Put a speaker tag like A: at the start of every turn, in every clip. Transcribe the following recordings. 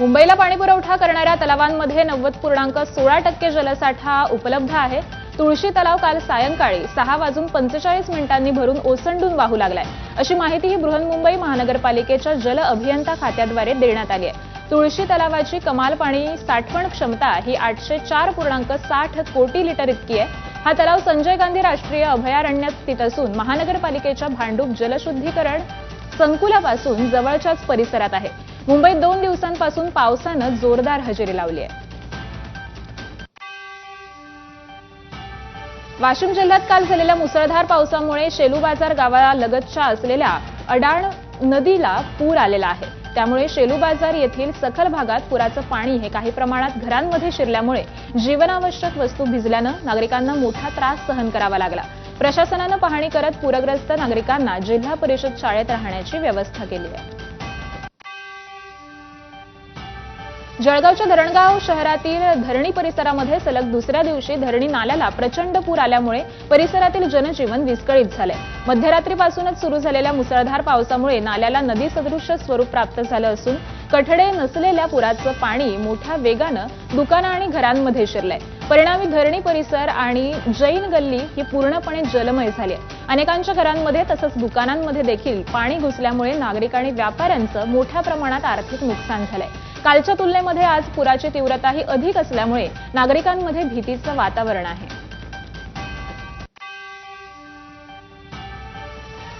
A: मुंबईला पाणीपुरवठा करणाऱ्या तलावांमध्ये नव्वद पूर्णांक सोळा टक्के जलसाठा उपलब्ध आहे. तुळशी तलाव काल सायंकाळी सहा वाजून पंचेचाळीस मिनिटांनी भरून ओसंडून वाहू लागलाय. अशी माहिती ही बृहन्मुंबई महानगरपालिकेच्या जल अभियंता खात्याद्वारे देण्यात आली आहे. तुळशी तलावाची कमाल पाणी साठवण क्षमता ही आठशे चार पूर्णांक साठ कोटी लिटर इतकी आहे. हा तलाव संजय गांधी राष्ट्रीय अभयारण्यात स्थित असून महानगरपालिकेच्या भांडूप जलशुद्धीकरण संकुलापासून जवळच्याच परिसरात आहे. मुंबईत दोन दिवसांपासून पावसानं जोरदार हजेरी लावली आहे. वाशिम जिल्ह्यात काल झालेल्या मुसळधार पावसामुळे शेलू बाजार गावाला लगतच्या असलेल्या अडाण नदीला पूर आलेला आहे. त्यामुळे शेलू बाजार येथील सखल भागात पुराचं पाणी हे काही प्रमाणात घरांमध्ये शिरल्यामुळे जीवनावश्यक वस्तू भिजल्यानं नागरिकांना मोठा त्रास सहन करावा लागला. प्रशासनानं पाहणी करत पूरग्रस्त नागरिकांना जिल्हा परिषद शाळेत राहण्याची व्यवस्था केली आहे. जळगावच्या धरणगाव शहरातील धरणी परिसरामध्ये सलग दुसऱ्या दिवशी धरणी नाल्याला प्रचंड पूर आल्यामुळे परिसरातील जनजीवन विस्कळीत झालंय. मध्यरात्रीपासूनच सुरू झालेल्या मुसळधार पावसामुळे नाल्याला नदी सदृश स्वरूप प्राप्त झालं असून कठडे नसलेल्या पुराचं पाणी मोठ्या वेगानं दुकानं आणि घरांमध्ये शिरलंय. परिणामी धरणी परिसर आणि जैन गल्ली ही पूर्णपणे जलमय झाली आहे अनेकांच्या घरांमध्ये तसंच दुकानांमध्ये देखील पाणी घुसल्यामुळे नागरिक आणि व्यापाऱ्यांचं मोठ्या प्रमाणात आर्थिक नुकसान झालंय. कालच्या तुलनेमध्ये आज पुराची तीव्रताही अधिक असल्यामुळे नागरिकांमध्ये भीतीचं वातावरण आहे.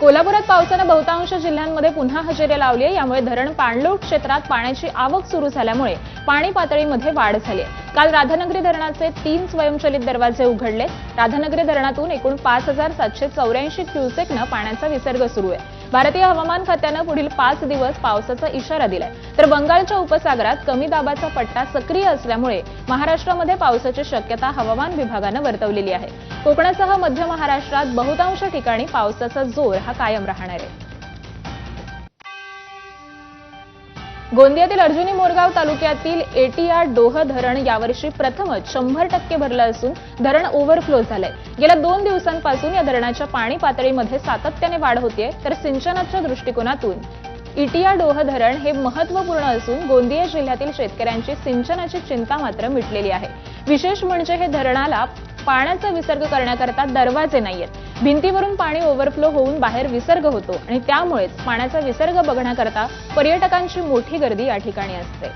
A: कोल्हापुरात पावसानं बहुतांश जिल्ह्यांमध्ये पुन्हा हजेरी लावली आहे. यामुळे धरण पाणलोट क्षेत्रात पाण्याची आवक सुरू झाल्यामुळे पाणी पातळीमध्ये वाढ झाली आहे. काल राधानगरी धरणाचे तीन स्वयंचलित दरवाजे उघडले. राधानगरी धरणातून एकूण पाच हजार सातशे चौऱ्याऐंशी क्युसेकनं पाण्याचा विसर्ग सुरू आहे. भारतीय हवामान खात्यानं पुढील पाच दिवस पावसाचा इशारा दिलाय. तर बंगालच्या उपसागरात कमी दाबाचा पट्टा सक्रिय असल्यामुळे महाराष्ट्रामध्ये पावसाची शक्यता हवामान विभागानं वर्तवलेली आहे. कोकणासह मध्य महाराष्ट्रात बहुतांश ठिकाणी पावसाचा जोर हा कायम राहणार आहे. गोंदियातील अर्जुनी मोरगाव तालुक्यातील एटीआर डोह धरण यावर्षी प्रथमच शंभर टक्के भरलं असून धरण ओव्हरफ्लो झालंय. गेल्या दोन दिवसांपासून या धरणाच्या पाणी पातळीमध्ये सातत्याने वाढ होतीये तर सिंचनाच्या दृष्टिकोनातून इटिया डोह धरण हे महत्त्वपूर्ण असून गोंदिया जिल्ह्यातील शेतकऱ्यांची सिंचनाची चिंता मात्र मिटलेली आहे. विशेष म्हणजे हे धरणाला पाण्याचा विसर्ग करण्याकरता दरवाजे नाहीयेत. भिंतीवरून पाणी ओव्हरफ्लो होऊन बाहेर विसर्ग होतो आणि त्यामुळेच पाण्याचा विसर्ग बघण्याकरता पर्यटकांची मोठी गर्दी या ठिकाणी असते.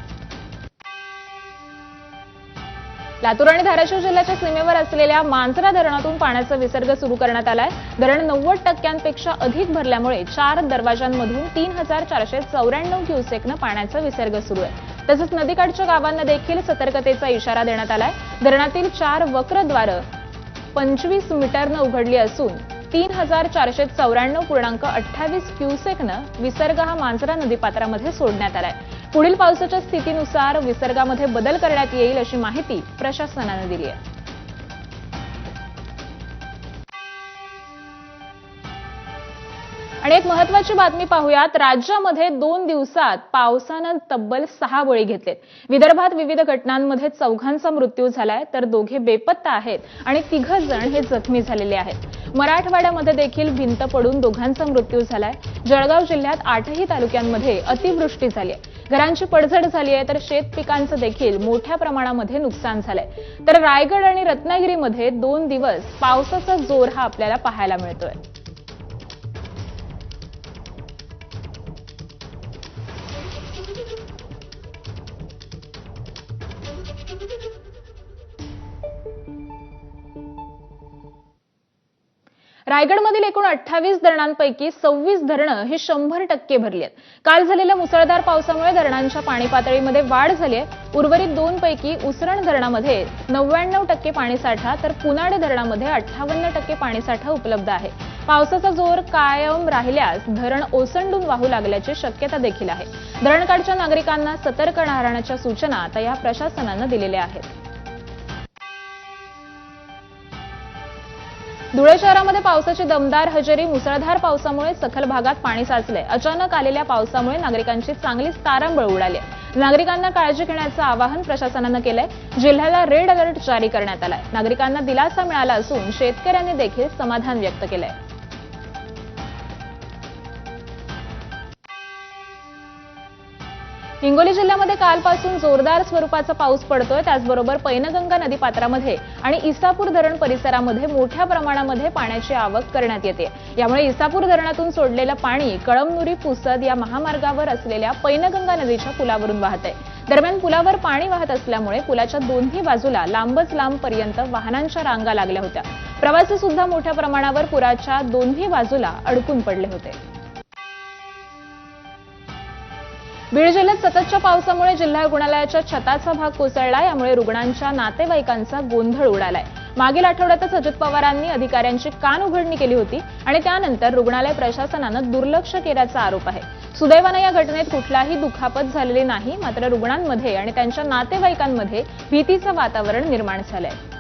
A: लातूर आणि धाराशिव जिल्ह्याच्या सीमेवर असलेल्या मांजरा धरणातून पाण्याचा विसर्ग सुरू करण्यात आलाय. धरण नव्वद टक्क्यांपेक्षा अधिक भरल्यामुळे चार दरवाजांमधून तीन हजार चारशे चौऱ्याण्णव क्युसेकनं पाण्याचा विसर्ग सुरू आहे. तसंच नदीकाठच्या गावांना देखील सतर्कतेचा इशारा देण्यात आलाय. धरणातील चार वक्रद्वारं पंचवीस मीटरनं उघडली असून तीन हजार चारशे चौऱ्याण्णव पूर्णांक अठ्ठावीस क्युसेकनं विसर्ग हा मांजरा नदीपात्रामध्ये सोडण्यात आलाय. पुढील पावसाच्या स्थितीनुसार विसर्गामध्ये बदल करण्यात येईल अशी माहिती प्रशासनानं दिली आहे. आणि एक महत्वाची बातमी पाहूयात. राज्यामध्ये दोन दिवसात पावसानं तब्बल सहा बळी घेतलेत. विदर्भात विविध घटनांमध्ये चौघांचा मृत्यू झालाय तर दोघे बेपत्ता आहेत आणि तिघ जण हे जखमी झालेले आहेत. मराठवाड्यामध्ये देखील भिंत पडून दोघांचा मृत्यू झालाय. जळगाव जिल्ह्यात आठही तालुक्यांमध्ये अतिवृष्टी झाली आहे घरांची पडझड झाली आहे तर शेत पिकांचं देखील मोठ्या प्रमाणामध्ये नुकसान झालंय. तर रायगड आणि रत्नागिरीमध्ये दोन दिवस पावसाचा जोर हा आपल्याला पाहायला मिळतोय. रायगडमधील एकूण अठ्ठावीस धरणांपैकी सव्वीस धरणं ही शंभर टक्के भरली आहेत. काल झालेल्या मुसळधार पावसामुळे धरणांच्या पाणी पातळीमध्ये वाढ झाली आहे. उर्वरित दोन पैकी उसरण धरणामध्ये नव्याण्णव टक्के पाणीसाठा तर पुनाड धरणामध्ये अठ्ठावन्न टक्के पाणीसाठा उपलब्ध आहे. पावसाचा जोर कायम राहिल्यास धरण ओसंडून वाहू लागल्याची शक्यता देखील आहे. धरणकाठच्या नागरिकांना सतर्क राहण्याच्या सूचना आता या प्रशासनानं दिलेल्या आहेत. धुळे शहरामध्ये पावसाची दमदार हजेरी मुसळधार पावसामुळे सखल भागात पाणी साचले. अचानक आलेल्या पावसामुळे नागरिकांची चांगलीच तारांबळ उडाली नागरिकांना काळजी घेण्याचं आवाहन प्रशासनानं केलंय. जिल्ह्याला रेड अलर्ट जारी करण्यात आलाय. नागरिकांना दिलासा मिळाला असून शेतकऱ्यांनी देखील समाधान व्यक्त केलंय. हिंगोली जिल्ह्यामध्ये कालपासून जोरदार स्वरूपाचा पाऊस पडतोय. त्याचबरोबर पैनगंगा नदीपात्रामध्ये आणि इसापूर धरण परिसरामध्ये मोठ्या प्रमाणामध्ये पाण्याची आवक करण्यात येते. यामुळे इसापूर धरणातून सोडलेलं पाणी कळमनुरी पुसद या महामार्गावर असलेल्या पैनगंगा नदीच्या पुलावरून वाहत आहे दरम्यान पुलावर पाणी वाहत असल्यामुळे पुलाच्या दोन्ही बाजूला लांबच लांब पर्यंत वाहनांच्या रांगा लागल्या होत्या. प्रवासी सुद्धा मोठ्या प्रमाणावर पुराच्या दोन्ही बाजूला अडकून पडले होते. बीड जिल्ह्यात सततच्या पावसामुळे जिल्हा रुग्णालयाच्या छताचा भाग कोसळला यामुळे रुग्णांच्या नातेवाईकांचा गोंधळ उडालाय. मागील आठवड्यातच अजित पवारांनी अधिकाऱ्यांची कान उघडणी केली होती आणि त्यानंतर रुग्णालय प्रशासनानं दुर्लक्ष केल्याचा आरोप आहे. सुदैवानं या घटनेत कुठलाही दुखापत झालेली नाही मात्र रुग्णांमध्ये आणि त्यांच्या नातेवाईकांमध्ये भीतीचं वातावरण निर्माण झालंय.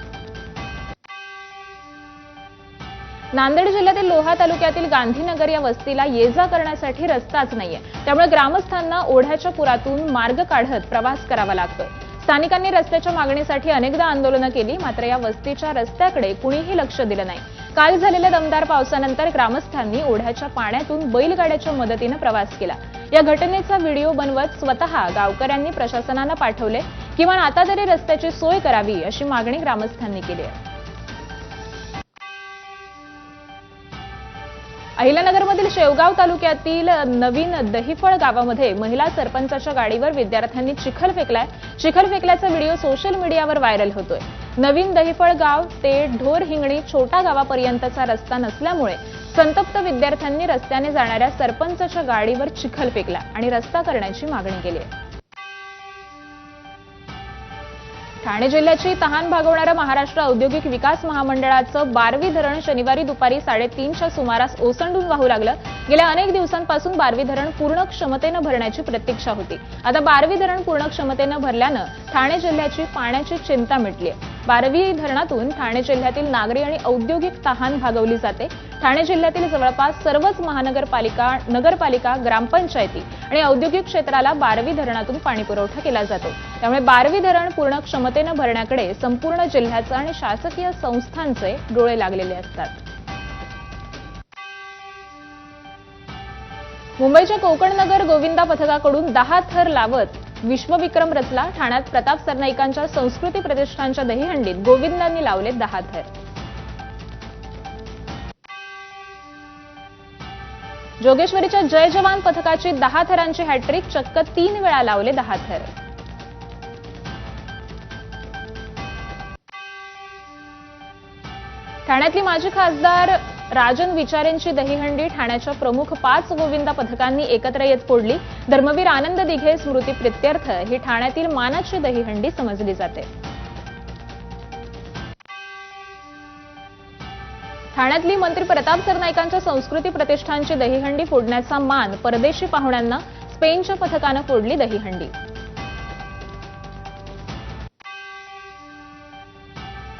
A: नांदेड जिल्ह्यातील लोहा तालुक्यातील गांधीनगर या वस्तीला ये जा करण्यासाठी रस्ताच नाहीये. त्यामुळे ग्रामस्थांना ओढ्याच्या पुरातून मार्ग काढत प्रवास करावा लागतोय. स्थानिकांनी रस्त्याच्या मागणीसाठी अनेकदा आंदोलनं केली मात्र या वस्तीच्या रस्त्याकडे कुणीही लक्ष दिलं नाही. काल झालेल्या दमदार पावसानंतर ग्रामस्थांनी ओढ्याच्या पाण्यातून बैलगाड्याच्या मदतीनं प्रवास केला. या घटनेचा व्हिडिओ बनवत स्वतः गावकऱ्यांनी प्रशासनानं पाठवले किमान आता तरी रस्त्याची सोय करावी अशी मागणी ग्रामस्थांनी केली आहे. अहिल्यानगरमधील शेवगाव तालुक्यातील नवीन दहिफळ गावामध्ये महिला सरपंचाच्या गाडीवर विद्यार्थ्यांनी चिखल फेकलाय. चिखल फेकल्याचा व्हिडिओ सोशल मीडियावर व्हायरल होतोय. नवीन दहिफळ गाव ते ढोर हिंगणी छोटा गावापर्यंतचा रस्ता नसल्यामुळे संतप्त विद्यार्थ्यांनी रस्त्याने जाणाऱ्या सरपंचाच्या गाडीवर चिखल फेकला आणि रस्ता करण्याची मागणी केली आहे. ठाणे जिल्ह्याची तहान भागवणारं महाराष्ट्र औद्योगिक विकास महामंडळाचं बारवी धरण शनिवारी दुपारी साडेतीनच्या सुमारास ओसंडून वाहू लागलं. गेल्या अनेक दिवसांपासून बारवी धरण पूर्ण क्षमतेनं भरण्याची प्रतीक्षा होती. आता बारवी धरण पूर्ण क्षमतेनं भरल्यानं ठाणे जिल्ह्याची पाण्याची चिंता मिटली आहे बारवी धरणातून ठाणे जिल्ह्यातील नागरी आणि औद्योगिक तहान भागवली जाते. ठाणे जिल्ह्यातील जवळपास सर्वच महानगरपालिका नगरपालिका ग्रामपंचायती आणि औद्योगिक क्षेत्राला बारवी धरणातून पाणी पुरवठा केला जातो. त्यामुळे बारवी धरण पूर्ण क्षमतेनं भरण्याकडे संपूर्ण जिल्ह्याचं आणि शासकीय संस्थांचे डोळे लागलेले असतात. मुंबईच्या कोकणनगर गोविंदा पथकाकडून दहा थर लावत विश्वविक्रम रचला ठाण्यात प्रताप सरनाईकांच्या संस्कृती प्रतिष्ठानच्या दहीहंडीत गोविंदांनी लावले दहा थर. जोगेश्वरीच्या जय जवान पथकाची दहा थरांची हॅट्रिक चक्क तीन वेळा लावले दहा थर. ठाण्यातली माजी खासदार राजन विचारेंची दहीहंडी ठाण्याच्या प्रमुख पाच गोविंदा पथकांनी एकत्र येत फोडली. धर्मवीर आनंद दिघे स्मृती प्रित्यर्थ ही ठाण्यातील मानाची दहीहंडी समजली जाते. ठाण्यातली मंत्री प्रताप सरनाईकांच्या संस्कृती प्रतिष्ठानची दहीहंडी फोडण्याचा मान परदेशी पाहुण्यांना स्पेनच्या पथकानं फोडली दहीहंडी.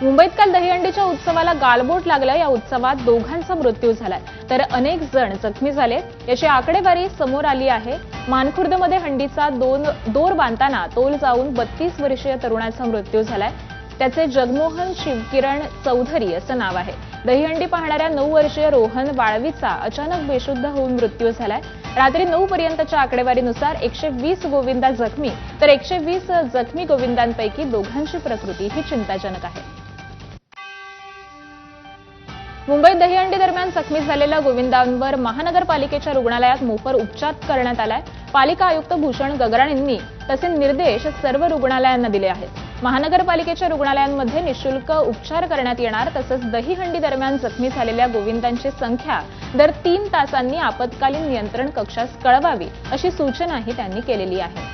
A: मुंबईत काल दहीहंडीच्या उत्सवाला गालबोट लागलं या उत्सवात दोघांचा मृत्यू झालाय. तर अनेक जण जखमी झाले. याची आकडेवारी समोर आली आहे. मानखुर्दमध्ये हंडीचा दोन दोर बांधताना तोल जाऊन बत्तीस वर्षीय तरुणाचा मृत्यू झालाय. त्याचे जगमोहन शिवकिरण चौधरी असं नाव आहे. दहीहंडी पाहणाऱ्या नऊ वर्षीय रोहन वाळवीचा अचानक बेशुद्ध होऊन मृत्यू झालाय. रात्री नऊ पर्यंतच्या आकडेवारीनुसार एकशे वीस गोविंदा जखमी तर एकशे वीस जखमी गोविंदांपैकी दोघांची प्रकृती ही चिंताजनक आहे. मुंबईत दहीहंडी दरम्यान जखमी झालेल्या गोविंदांवर महानगरपालिकेच्या रुग्णालयात मोफर उपचार करण्यात आलाय. पालिका आयुक्त भूषण गगराणींनी तसे निर्देश सर्व रुग्णालयांना दिले आहेत. महानगरपालिकेच्या रुग्णालयांमध्ये निशुल्क उपचार करण्यात येणार तसंच दहीहंडी दरम्यान जखमी झालेल्या गोविंदांची संख्या दर तीन तासांनी आपत्कालीन नियंत्रण कक्षास कळवावी अशी सूचनाही त्यांनी केलेली आहे.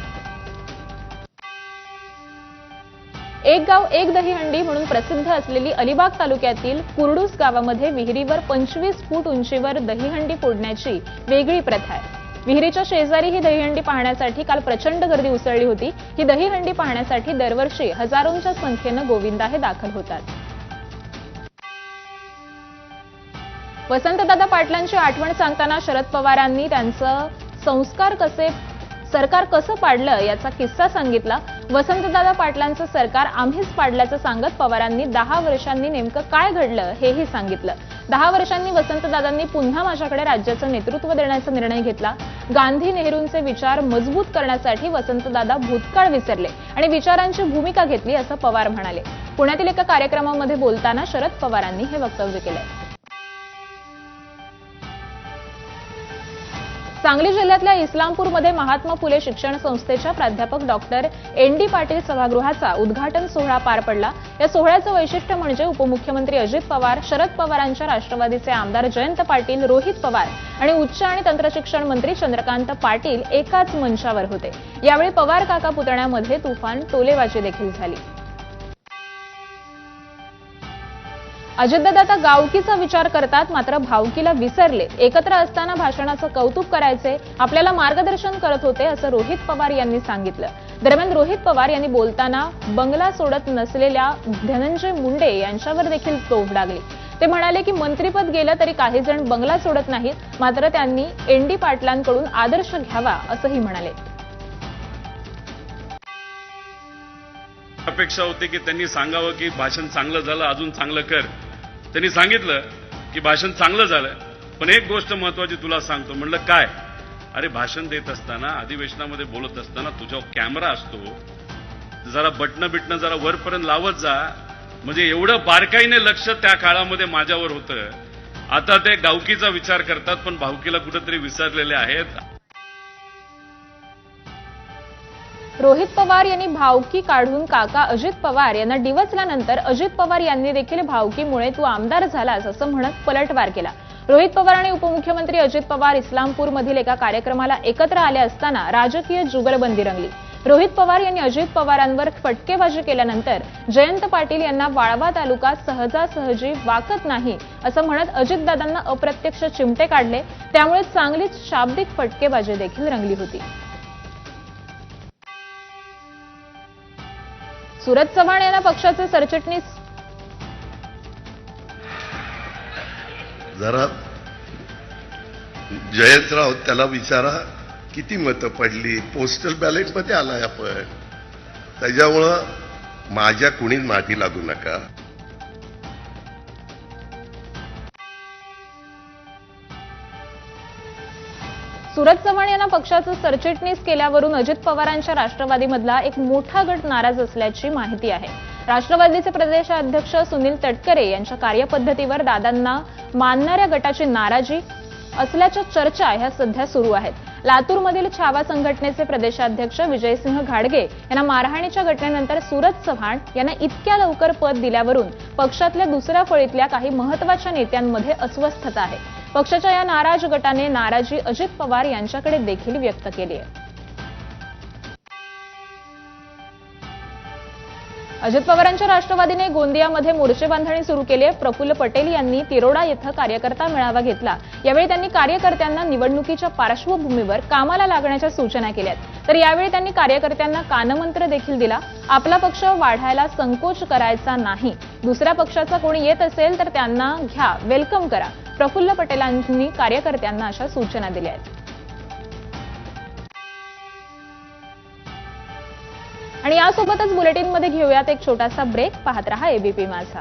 A: एक गाव एक दहीहंडी म्हणून प्रसिद्ध असलेली अलिबाग तालुक्यातील कुर्डूस गावामध्ये विहिरीवर पंचवीस फूट उंचीवर दहीहंडी फोडण्याची वेगळी प्रथा आहे. विहिरीच्या शेजारी ही दहीहंडी पाहण्यासाठी काल प्रचंड गर्दी उसळली होती. ही दहीहंडी पाहण्यासाठी दरवर्षी हजारोंच्या संख्येनं गोविंदा हे दाखल होतात. वसंतदादा पाटलांची आठवण सांगताना शरद पवारांनी त्यांचं संस्कार कसे सरकार कसं पाडलं याचा किस्सा सांगितला. वसंतदादा पाटलांचं सरकार आम्हीच पाडल्याचं सांगत पवारांनी दहा वर्षांनी नेमकं काय घडलं हेही सांगितलं. दहा वर्षांनी वसंतदादांनी पुन्हा माझ्याकडे राज्याचं नेतृत्व देण्याचा निर्णय घेतला. गांधी नेहरूंचे विचार मजबूत करण्यासाठी वसंतदादा भूतकाळ विसरले आणि विचारांची भूमिका घेतली असं पवार म्हणाले. पुण्यातील एका कार्यक्रमामध्ये बोलताना शरद पवारांनी हे वक्तव्य केलंय सांगली जिल्ह्यातल्या इस्लामपूरमध्ये महात्मा फुले शिक्षण संस्थेच्या प्राध्यापक डॉक्टर एन डी पाटील सभागृहाचा उद्घाटन सोहळा पार पडला. या सोहळ्याचं वैशिष्ट्य म्हणजे उपमुख्यमंत्री अजित पवार शरद पवारांच्या राष्ट्रवादीचे आमदार जयंत पाटील रोहित पवार आणि उच्च आणि तंत्रशिक्षण मंत्री चंद्रकांत पाटील एकाच मंचावर होते. यावेळी पवार काका पुतण्यामध्ये तुफान टोलेबाजी देखील झाली. अजितदादा गावकीचा विचार करतात मात्र भावकीला विसरले. एकत्र असताना भाषणाचं कौतुक करायचे आपल्याला मार्गदर्शन करत होते असं रोहित पवार यांनी सांगितलं. दरम्यान रोहित पवार यांनी बोलताना बंगला सोडत नसलेल्या धनंजय मुंडे यांच्यावर देखील तोफ डागली ते म्हणाले की मंत्रीपद गेलं तरी काही जण बंगला सोडत नाहीत मात्र त्यांनी एनडी पाटलांकडून आदर्श घ्यावा असंही म्हणाले.
B: अपेक्षा होती की त्यांनी सांगावं की भाषण चांगलं झालं अजून चांगलं कर. त्यांनी सांगितलं की भाषण चांगलं झालं पण एक गोष्ट महत्वाची तुला सांगतो. म्हणलं काय? अरे भाषण देत असताना अधिवेशनामध्ये बोलत असताना तुझ्यावर कॅमेरा असतो. जरा बटणं बिटणं जरा वरपर्यंत लावत जा. म्हणजे एवढं बारकाईने लक्ष त्या काळामध्ये माझ्यावर होतं. आता ते गावकीचा विचार करतात पण भावकीला कुठेतरी विसरलेले आहेत.
A: रोहित पवार यांनी भावकी काढून काका अजित पवार यांना डिवचल्यानंतर अजित पवार यांनी देखील भावकीमुळे तू आमदार झालास असं म्हणत पलटवार केला. रोहित पवार आणि उपमुख्यमंत्री अजित पवार इस्लामपूरमधील एका कार्यक्रमाला एकत्र आले असताना राजकीय जुगलबंदी रंगली. रोहित पवार यांनी अजित पवारांवर फटकेबाजी केल्यानंतर जयंत पाटील यांना वाळवा तालुका सहजासहजी वाकत नाही असं म्हणत अजितदादांना अप्रत्यक्ष चिमटे काढले. त्यामुळे चांगलीच शाब्दिक फटकेबाजी देखील रंगली होती. सुरज चव्हाण यांना पक्षाचे सरचिटणीस
C: जरा जयंतराव त्याला विचारा किती मतं पडली? पोस्टल बॅलेटमध्ये आलाय आपण. त्याच्यामुळं माझ्या कुणीच माती लागू नका.
A: सुरज चव्हाण यांना पक्षाचं सरचिटणीस केल्यावरून अजित पवारांच्या राष्ट्रवादीमधला एक मोठा गट नाराज असल्याची माहिती आहे. राष्ट्रवादीचे प्रदेशाध्यक्ष सुनील तटकरे यांच्या कार्यपद्धतीवर दादांना मानणाऱ्या गटाची नाराजी असल्याच्या चर्चा ह्या सध्या सुरू आहेत. लातूरमधील छावा संघटनेचे प्रदेशाध्यक्ष विजयसिंह घाडगे यांना मारहाणीच्या घटनेनंतर सुरज चव्हाण यांना इतक्या लवकर पद दिल्यावरून पक्षातल्या दुसऱ्या फळीतल्या काही महत्त्वाच्या नेत्यांमध्ये अस्वस्थता आहे. पक्षाच्या या नाराज गटाने नाराजी अजित पवार यांच्याकडे देखील व्यक्त केली आहे. अजित पवारांच्या राष्ट्रवादीने गोंदियामध्ये मोर्चे बांधणी सुरू केली आहे. प्रफुल्ल पटेल यांनी तिरोडा येथे कार्यकर्ता मेळावा घेतला. यावेळी त्यांनी कार्यकर्त्यांना निवडणुकीच्या पार्श्वभूमीवर कामाला लागण्याच्या सूचना केल्यात तर यावेळी त्यांनी कार्यकर्त्यांना कानमंत्र देखील दिला. आपला पक्ष वाढायला संकोच करायचा नाही. दुसऱ्या पक्षाचा कोणी येत असेल तर त्यांना घ्या वेलकम करा. प्रफुल्ल पटेलांनी कार्यकर्त्यांना अशा सूचना दिल्या आहेत. आणि यासोबतच बुलेटिनमध्ये घेऊयात एक छोटासा ब्रेक पाहत रहा एबीपी माझा.